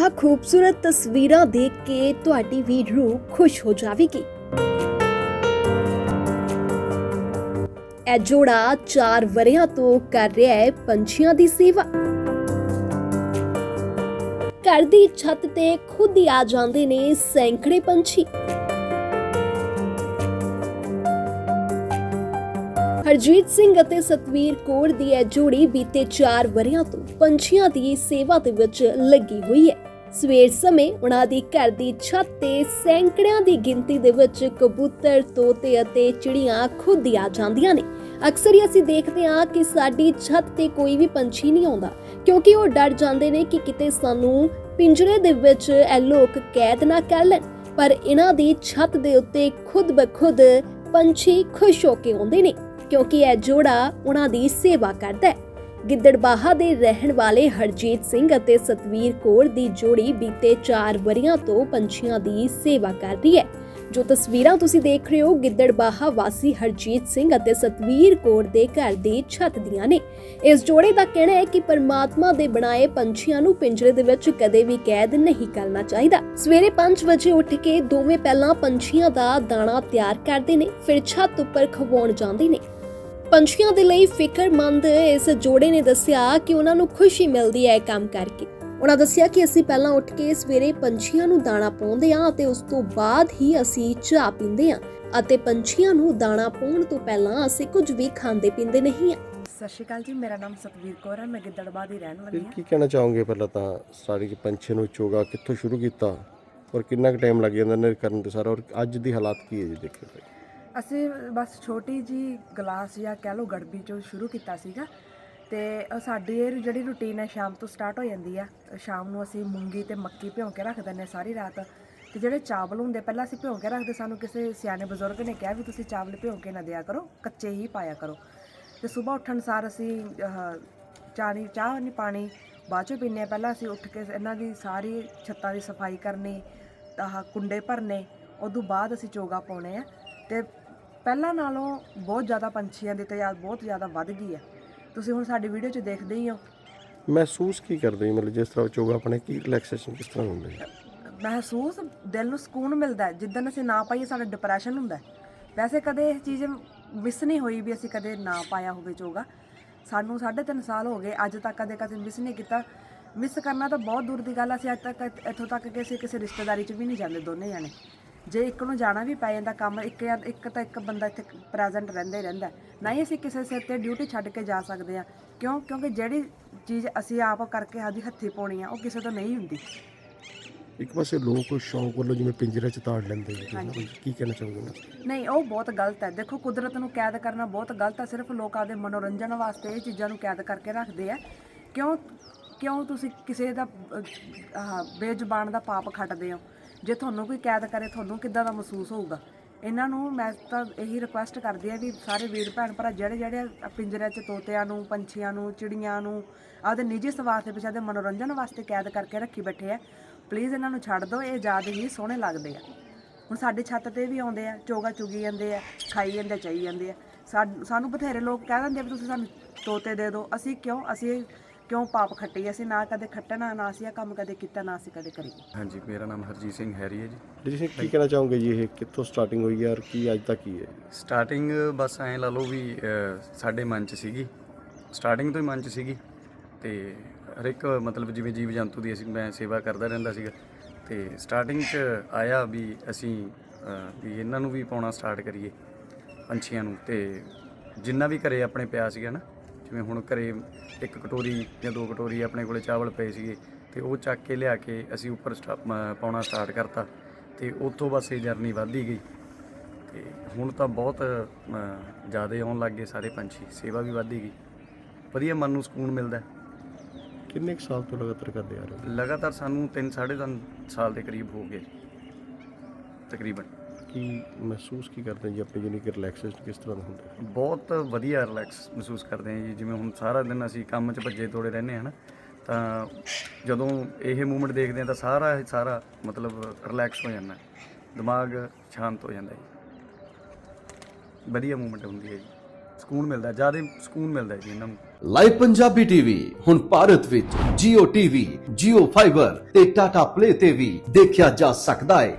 ਆਹ ਖੂਬਸੂਰਤ ਤਸਵੀਰਾਂ ਦੇਖ ਕੇ ਤੁਹਾਡੀ ਵੀ ਰੂਹ ਖੁਸ਼ ਹੋ ਜਾਵੇਗੀ। ਇਹ ਜੋੜਾ 4 ਵਰਿਆਂ ਤੋਂ ਕਰ ਰਿਹਾ ਹੈ ਪੰਛੀਆਂ ਦੀ ਸੇਵਾ। ਘਰ ਦੀ ਛੱਤ ਤੇ ਖੁਦ ਹੀ ਆ ਜਾਂਦੇ ਨੇ ਸੈਂਕੜੇ ਪੰਛੀ। ਹਰਜੀਤ ਸਿੰਘ ਅਤੇ ਸਤਵੀਰ ਕੌਰ ਦੀ ਇਹ ਜੋੜੀ ਬੀਤੇ 4 ਵਰਿਆਂ ਤੋਂ ਪੰਛੀਆਂ ਦੀ ਸੇਵਾ ਦੇ ਵਿੱਚ ਲੱਗੀ ਹੋਈ ਹੈ। ਸਵੇਰ ਸਮੇਂ ਉਹਨਾਂ ਦੀ ਘਰ ਦੀ ਛੱਤ ਤੇ ਸੈਂਕੜਿਆਂ ਦੀ ਗਿਣਤੀ ਦੇ ਵਿੱਚ ਕਬੂਤਰ, ਤੋਤੇ ਅਤੇ ਚਿੜੀਆਂ ਖੁਦ ਹੀ ਆ ਜਾਂਦੀਆਂ ਨੇ। ਅਕਸਰ ਹੀ ਅਸੀਂ ਦੇਖਦੇ ਹਾਂ ਕਿ ਸਾਡੀ ਛੱਤ ਤੇ ਕੋਈ ਵੀ ਪੰਛੀ ਨਹੀਂ ਆਉਂਦਾ, ਕਿਉਂਕਿ ਉਹ ਡਰ ਜਾਂਦੇ ਨੇ ਕਿ ਕਿਤੇ ਸਾਨੂੰ ਪਿੰਜਰੇ ਦੇ ਵਿੱਚ ਇਹ ਲੋਕ ਕੈਦ ਨਾ ਕਰ ਲੈਣ। ਪਰ ਇਹਨਾਂ ਦੀ ਛੱਤ ਦੇ ਉੱਤੇ ਖੁਦ ਬਖੁਦ ਪੰਛੀ ਖੁਸ਼ ਹੋ ਕੇ ਆਉਂਦੇ ਨੇ, ਕਿਉਂਕਿ ਇਹ ਜੋੜਾ ਉਹਨਾਂ ਦੀ ਸੇਵਾ ਕਰਦਾ ਹੈ। ਗਿੱਦੜਬਾਹਾ ਦੇ ਰਹਿਣ ਵਾਲੇ ਹਰਜੀਤ ਸਿੰਘ ਅਤੇ ਸਤਵੀਰ ਕੌਰ ਦੀ ਜੋੜੀ ਬੀਤੇ 4 ਵਰਿਆਂ ਤੋਂ ਪੰਛੀਆਂ ਦੀ ਸੇਵਾ ਕਰ ਰਹੀ ਹੈ। ਜੋ ਤਸਵੀਰਾਂ ਤੁਸੀਂ ਦੇਖ ਰਹੇ ਹੋ, ਗਿੱਦੜਬਾਹਾ ਵਾਸੀ ਹਰਜੀਤ ਸਿੰਘ ਅਤੇ ਸਤਵੀਰ ਕੌਰ ਦੇ ਘਰ ਦੀ ਛੱਤ ਦੀਆਂ ਨੇ। ਇਸ ਜੋੜੇ ਦਾ ਕਹਿਣਾ ਹੈ ਕਿ ਪਰਮਾਤਮਾ ਦੇ ਬਣਾਏ ਪੰਛੀਆਂ ਨੂੰ ਪਿੰਜਰੇ ਦੇ ਵਿੱਚ ਕਦੇ ਵੀ ਕੈਦ ਨਹੀਂ ਕਰਨਾ ਚਾਹੀਦਾ। ਸਵੇਰੇ 5 ਵਜੇ ਉੱਠ ਕੇ ਦੋਵੇਂ ਪਹਿਲਾਂ ਪੰਛੀਆਂ ਦਾ ਦਾਣਾ ਤਿਆਰ ਕਰਦੇ ਨੇ, ਫਿਰ ਛੱਤ ਉੱਪਰ ਖਵਾਉਣ ਜਾਂਦੇ ਨੇ। ਪੰਛੀਆਂ ਦੇ ਲਈ ਫਿਕਰਮੰਦ ਇਸ ਜੋੜੇ ਨੇ ਦੱਸਿਆ ਕਿ ਉਹਨਾਂ ਨੂੰ ਖੁਸ਼ੀ ਮਿਲਦੀ ਹੈ ਇਹ ਕੰਮ ਕਰਕੇ। ਉਹਨਾਂ ਦੱਸਿਆ ਕਿ ਅਸੀਂ ਪਹਿਲਾਂ ਉੱਠ ਕੇ ਸਵੇਰੇ ਪੰਛੀਆਂ ਨੂੰ ਦਾਣਾ ਪਾਉਂਦੇ ਹਾਂ ਅਤੇ ਉਸ ਤੋਂ ਬਾਅਦ ਹੀ ਅਸੀਂ ਚਾਹ ਪੀਂਦੇ ਹਾਂ ਅਤੇ ਪੰਛੀਆਂ ਨੂੰ ਦਾਣਾ ਪਾਉਣ ਤੋਂ ਪਹਿਲਾਂ ਅਸੀਂ ਕੁਝ ਵੀ ਖਾਂਦੇ ਪੀਂਦੇ ਨਹੀਂ ਹਾਂ। ਸਤਿ ਸ਼੍ਰੀ ਅਕਾਲ ਜੀ ਮੇਰਾ ਨਾਮ ਸਤਵੀਰ ਕੌਰ ਹੈ ਮੈਂ ਗਿੱਦੜਬਾਹ ਦੀ ਰਹਿਣ ਵਾਲੀ ਫਿਰ ਹਾਂ। ਕੀ ਕਹਿਣਾ ਚਾਹੋਗੇ ਪਹਿਲਾਂ ਤਾਂ ਸਟਾਰਟਿੰਗ ਪੰਛੀ ਨੂੰ ਚੋਗਾ ਕਿੱਥੋਂ ਸ਼ੁਰੂ ਕੀਤਾ ਔਰ ਕਿੰਨਾ ਕੁ ਟਾਈਮ ਲੱਗ ਜਾਂਦਾ ਨੇ ਕਰਨ ਤੇ ਸਾਰਾ ਔਰ ਅੱਜ ਦੀ ਹਾਲਾਤ ਕੀ ਹੈ ਜੀ ਦੇਖੋ ਅਸੀਂ ਬਸ ਛੋਟੀ ਜੀ ਗਲਾਸ ਜਾਂ ਕਹਿ ਲਓ ਗੜਬੀ ਚੋਂ ਸ਼ੁਰੂ ਕੀਤਾ ਸੀਗਾ ਤੇ ਅ, ਸਾਡੀ ਇਹ ਜਿਹੜੀ ਰੁਟੀਨ ਹੈ ਸ਼ਾਮ ਤੋਂ ਸਟਾਰਟ ਹੋ ਜਾਂਦੀ ਆ। ਸ਼ਾਮ ਨੂੰ ਅਸੀਂ ਮੂੰਗੀ ਤੇ ਮੱਕੀ ਭਿਉਂ ਕੇ ਰੱਖ ਦਿੰਦੇ ਸਾਰੀ ਰਾਤ। ਤੇ ਜਿਹੜੇ ਚਾਵਲ ਹੁੰਦੇ ਪਹਿਲਾਂ ਅਸੀਂ ਭਿਉਂ ਕੇ ਰੱਖਦੇ ਸਾਨੂੰ ਕਿਸੇ ਸਿਆਣੇ ਬਜ਼ੁਰਗ ਨੇ ਕਿਹਾ ਵੀ ਤੁਸੀਂ ਚਾਵਲ ਭਿਉਂ ਕੇ ਨਾ ਦਿਆ ਕਰੋ ਕੱਚੇ ਹੀ ਪਾਇਆ ਕਰੋ। ਤੇ ਸਵੇਰ ਉੱਠਣ ਸਾਰ ਅਸੀਂ ਆਹ, ਚਾਣੀ ਚਾਹ ਨਹੀਂ ਪਾਣੀ ਬਾਅਦ ਚੋਂ ਪੀਂਦੇ ਹਾਂ। ਪਹਿਲਾਂ ਅਸੀਂ ਉੱਠ ਕੇ ਇਹਨਾਂ ਦੀ ਸਾਰੀ ਛੱਤਾਂ ਦੀ ਸਫ਼ਾਈ ਕਰਨੀ ਆਹ ਕੁੰਡੇ ਭਰਨੇ ਉਦੋਂ ਬਾਅਦ ਅਸੀਂ ਚੋਗਾ ਪਾਉਣੇ ਆ। ਤੇ ਪਹਿਲਾਂ ਨਾਲੋਂ ਬਹੁਤ ਜ਼ਿਆਦਾ ਪੰਛੀਆਂ ਦੀ ਤਾਦਾਦ ਬਹੁਤ ਜ਼ਿਆਦਾ ਵੱਧ ਗਈ ਹੈ। ਤੁਸੀਂ ਹੁਣ ਸਾਡੀ ਵੀਡੀਓ 'ਚ ਦੇਖਦੇ ਹੀ ਹੋ। ਮਹਿਸੂਸ ਕੀ ਕਰਦੇ ਜੀ ਮਤਲਬ ਜਿਸ ਤਰ੍ਹਾਂ ਚੋਗਾ ਆਪਣੇ ਕੀ ਰਿਲੈਕਸੇਸ਼ਨ ਕਿਸ ਤਰ੍ਹਾਂ ਹੁੰਦਾ ਹੈ ਮਹਿਸੂਸ ਦਿਲ ਨੂੰ ਸਕੂਨ ਮਿਲਦਾ ਹੈ। ਜਿੱਦਣ ਅਸੀਂ ਨਾ ਪਾਈਏ ਸਾਡਾ ਡਿਪਰੈਸ਼ਨ ਹੁੰਦਾ ਹੈ। ਵੈਸੇ ਕਦੇ ਇਹ ਚੀਜ਼ ਮਿਸ ਨਹੀਂ ਹੋਈ ਵੀ ਅਸੀਂ ਕਦੇ ਨਾ ਪਾਇਆ ਹੋਵੇ ਚੋਗਾ। ਸਾਨੂੰ 3.5 ਸਾਲ ਹੋ ਗਏ। ਅੱਜ ਤੱਕ ਕਦੇ ਕਦੇ ਮਿਸ ਨਹੀਂ ਕੀਤਾ। ਮਿਸ ਕਰਨਾ ਤਾਂ ਬਹੁਤ ਦੂਰ ਦੀ ਗੱਲ ਆ, ਅਸੀਂ ਅੱਜ ਤੱਕ ਇੱਥੋਂ ਤੱਕ ਕਿ ਅਸੀਂ ਕਿਸੇ ਰਿਸ਼ਤੇਦਾਰੀ 'ਚ ਵੀ ਨਹੀਂ ਜਾਂਦੇ ਦੋਨੇ ਜਾਣੇ। ਜੇ ਇੱਕ ਨੂੰ ਜਾਣਾ ਵੀ ਪੈ ਜਾਂਦਾ ਕੰਮ ਇੱਕ ਜਾਂ ਇੱਕ ਤਾਂ ਇੱਕ ਬੰਦਾ ਇੱਥੇ ਪ੍ਰੈਜ਼ੈਂਟ ਰਹਿੰਦਾ ਹੀ ਰਹਿੰਦਾ। ਹੈ। ਨਾ ਹੀ ਅਸੀਂ ਕਿਸੇ ਸਿਰ ਤੇ ਡਿਊਟੀ ਛੱਡ ਕੇ ਜਾ ਸਕਦੇ ਆ ਕਿਉਂ? ਕਿਉਂਕਿ ਜਿਹੜੀ ਚੀਜ਼ ਅਸੀਂ ਆਪ ਕਰਕੇ ਸਾਡੀ ਹੱਥੀ ਪਾਉਣੀ ਆ ਉਹ ਕਿਸੇ ਤੋਂ ਨਹੀਂ ਹੁੰਦੀ। ਇੱਕ ਪਾਸੇ ਲੋਕ ਸ਼ੌਂਕ ਵੱਲੋਂ ਜਿਵੇਂ ਪਿੰਜਰੇ 'ਚ ਤਾੜ ਲੈਂਦੇ ਹਾਂਜੀ। ਕੀ ਕਹਿਣਾ ਚਾਹੋਗੇ? ਨਾ ਨਹੀਂ ਉਹ ਬਹੁਤ ਗਲਤ ਹੈ। ਦੇਖੋ ਕੁਦਰਤ ਨੂੰ ਕੈਦ ਕਰਨਾ ਬਹੁਤ ਗਲਤ ਹੈ। ਸਿਰਫ ਲੋਕ ਆਪਦੇ ਮਨੋਰੰਜਨ ਵਾਸਤੇ ਇਹ ਚੀਜ਼ਾਂ ਨੂੰ ਕੈਦ ਕਰਕੇ ਰੱਖਦੇ ਆ। ਕਿਉਂ? ਕਿਉਂ ਤੁਸੀਂ ਕਿਸੇ ਦਾ ਬੇਜ਼ੁਬਾਨ ਦਾ ਪਾਪ ਖੱਟਦੇ ਹੋ? ਜੇ ਤੁਹਾਨੂੰ ਕੋਈ ਕੈਦ ਕਰੇ, ਤੁਹਾਨੂੰ ਕਿੱਦਾਂ ਦਾ ਮਹਿਸੂਸ ਹੋਊਗਾ? ਇਹਨਾਂ ਨੂੰ ਮੈਂ ਤਾਂ ਇਹੀ ਰਿਕੁਐਸਟ ਕਰਦੀ ਆ ਵੀ ਸਾਰੇ ਵੀਰ ਭੈਣ ਭਰਾ ਜਿਹੜੇ ਜਿਹੜੇ ਪਿੰਜਰਿਆਂ 'ਚ ਤੋਤਿਆਂ ਨੂੰ, ਪੰਛੀਆਂ ਨੂੰ, ਚਿੜੀਆਂ ਨੂੰ, ਆਪਦੇ ਨਿੱਜੀ ਸਵਾਰਥ ਦੇ ਪਿੱਛੇ ਦੇ ਮਨੋਰੰਜਨ ਵਾਸਤੇ ਕੈਦ ਕਰਕੇ ਰੱਖੀ ਬੈਠੇ ਆ ਪਲੀਜ਼ ਇਹਨਾਂ ਨੂੰ ਛੱਡ ਦਿਓ, ਇਹ ਜ਼ਿਆਦਾ ਹੀ ਸੋਹਣੇ ਲੱਗਦੇ ਆ। ਹੁਣ ਸਾਡੀ ਛੱਤ ਤੇ ਵੀ ਆਉਂਦੇ ਆ, ਚੋਗਾ ਚੁਗੀ ਜਾਂਦੇ ਆ, ਖਾਈ ਜਾਂਦੇ, ਚਾਈ ਜਾਂਦੇ ਆ। ਸਾਡ- ਸਾਨੂੰ ਬਥੇਰੇ ਲੋਕ ਕਹਿ ਦਿੰਦੇ ਆ ਵੀ ਤੁਸੀਂ ਸਾਨੂੰ ਤੋਤੇ ਦੇ ਦਿਓ, ਅਸੀਂ ਕਿਉਂ? ਅਸੀਂ ਕਿਉਂ ਪਾਪ ਖੱਟੀ ਅਸੀਂ ਨਾ ਕਦੇ ਖੱਟਣਾ ਨਾ ਅਸੀਂ ਇਹ ਕੰਮ ਕਦੇ ਕੀਤਾ ਨਾ ਅਸੀਂ ਕਦੇ ਕਰੀਏ। ਹਾਂਜੀ ਮੇਰਾ ਨਾਮ ਹਰਜੀਤ ਸਿੰਘ ਹੈਰੀ ਹੈ ਜੀ। ਜੀ ਕੀ ਕਹਿਣਾ ਚਾਹੋਗੇ ਜੀ ਇਹ? ਕਿੱਥੋਂ ਸਟਾਰਟਿੰਗ ਹੋਈ ਹੈ ਔਰ ਕੀ ਅੱਜ ਤੱਕ ਕੀ ਹੈ? ਸਟਾਰਟਿੰਗ ਬਸ ਐਂ ਲਾ ਲਓ ਵੀ ਅਹ, ਸਾਡੇ ਮਨ 'ਚ ਸੀਗੀ। ਸਟਾਰਟਿੰਗ ਤੋਂ ਹੀ ਮਨ 'ਚ ਸੀਗੀ ਤੇ ਹਰ ਇੱਕ ਮਤਲਬ ਜਿਵੇਂ ਜੀਵ ਜੰਤੂ ਦੀ ਅਸੀਂ ਮੈਂ ਸੇਵਾ ਕਰਦਾ ਰਹਿੰਦਾ ਸੀਗਾ। ਤੇ ਸਟਾਰਟਿੰਗ 'ਚ ਆਇਆ ਵੀ ਅਸੀਂ ਅਹ, ਵੀ ਇਹਨਾਂ ਨੂੰ ਵੀ ਪਾਉਣਾ ਸਟਾਰਟ ਕਰੀਏ ਪੰਛੀਆਂ ਨੂੰ। ਤੇ ਜਿੰਨਾ ਵੀ ਘਰੇ ਆਪਣੇ ਪਿਆ ਸੀਗਾ ਨਾ ਜਿਵੇਂ ਹੁਣ ਘਰੇ ਇੱਕ ਕਟੋਰੀ ਜਾਂ ਦੋ ਕਟੋਰੀ ਆਪਣੇ ਕੋਲੇ ਚਾਵਲ ਪਏ ਸੀਗੇ ਤੇ ਉਹ ਚੱਕ ਕੇ ਲਿਆ ਕੇ ਅਸੀਂ ਉੱਪਰ ਪਾਉਣਾ ਸਟਾਰਟ ਕਰਤਾ ਤੇ ਉੱਥੋਂ ਬਸ ਇਹ ਜਰਨੀ ਵੱਧਦੀ ਗਈ। ਤੇ ਹੁਣ ਤਾਂ ਬਹੁਤ ਜ਼ਿਆਦਾ ਆਉਣ ਲੱਗ ਗਏ ਸਾਰੇ ਪੰਛੀ ਸੇਵਾ ਵੀ ਵੱਧਦੀ ਗਈ। ਵਧੀਆ ਮਨ ਨੂੰ ਸਕੂਨ ਮਿਲਦਾ। ਕਿੰਨੇ ਕੁ ਸਾਲ ਤੋਂ ਲਗਾਤਾਰ ਕਰਦੇ ਆ ਰਹੇ ਲਗਾਤਾਰ ਸਾਨੂੰ 3 3.5 ਸਾਲ ਦੇ ਕਰੀਬ ਹੋ ਗਏ। ਤਕਰੀਬਨ। ਕੀ ਮਹਿਸੂਸ ਕੀ ਕਰਦੇ ਜੀ ਆਪਣੀ ਯੂਨੀਕ ਰਿਲੈਕਸੇਸ਼ਨ ਕਿਸ ਤਰ੍ਹਾਂ ਦਾ ਹੁੰਦਾ ਹੈ ਬਹੁਤ ਵਧੀਆ ਰਿਲੈਕਸ ਮਹਿਸੂਸ ਕਰਦੇ ਹਾਂ ਜੀ ਜਿਵੇਂ ਹੁਣ ਸਾਰਾ ਦਿਨ ਅਸੀਂ ਕੰਮ 'ਚ ਭੱਜੇ ਤੋੜੇ ਰਹਿੰਦੇ ਹਾਂ ਨਾ ਤਾਂ ਜਦੋਂ ਇਹ ਮੂਵਮੈਂਟ ਦੇਖਦੇ ਹਾਂ ਤਾਂ ਸਾਰਾ ਇਹ ਸਾਰਾ ਮਤਲਬ ਰਿਲੈਕਸ ਹੋ ਜਾਂਦਾ ਹੈ। ਦਿਮਾਗ ਸ਼ਾਂਤ ਹੋ ਜਾਂਦਾ ਹੈ ਜੀ। ਵਧੀਆ ਮੂਵਮੈਂਟ ਹੁੰਦੀ ਹੈ ਜੀ। ਸਕੂਨ ਮਿਲਦਾ ਜ਼ਿਆਦਾ ਸਕੂਨ ਮਿਲਦਾ ਜੀ ਇਹਨਾਂ ਨੂੰ। ਲਾਈਵ ਪੰਜਾਬੀ ਟੀਵੀ ਹੁਣ ਭਾਰਤ ਵਿੱਚ Jio TV, Jio Fiber ਤੇ Tata Play ਤੇ ਵੀ ਦੇਖਿਆ ਜਾ ਸਕਦਾ ਹੈ।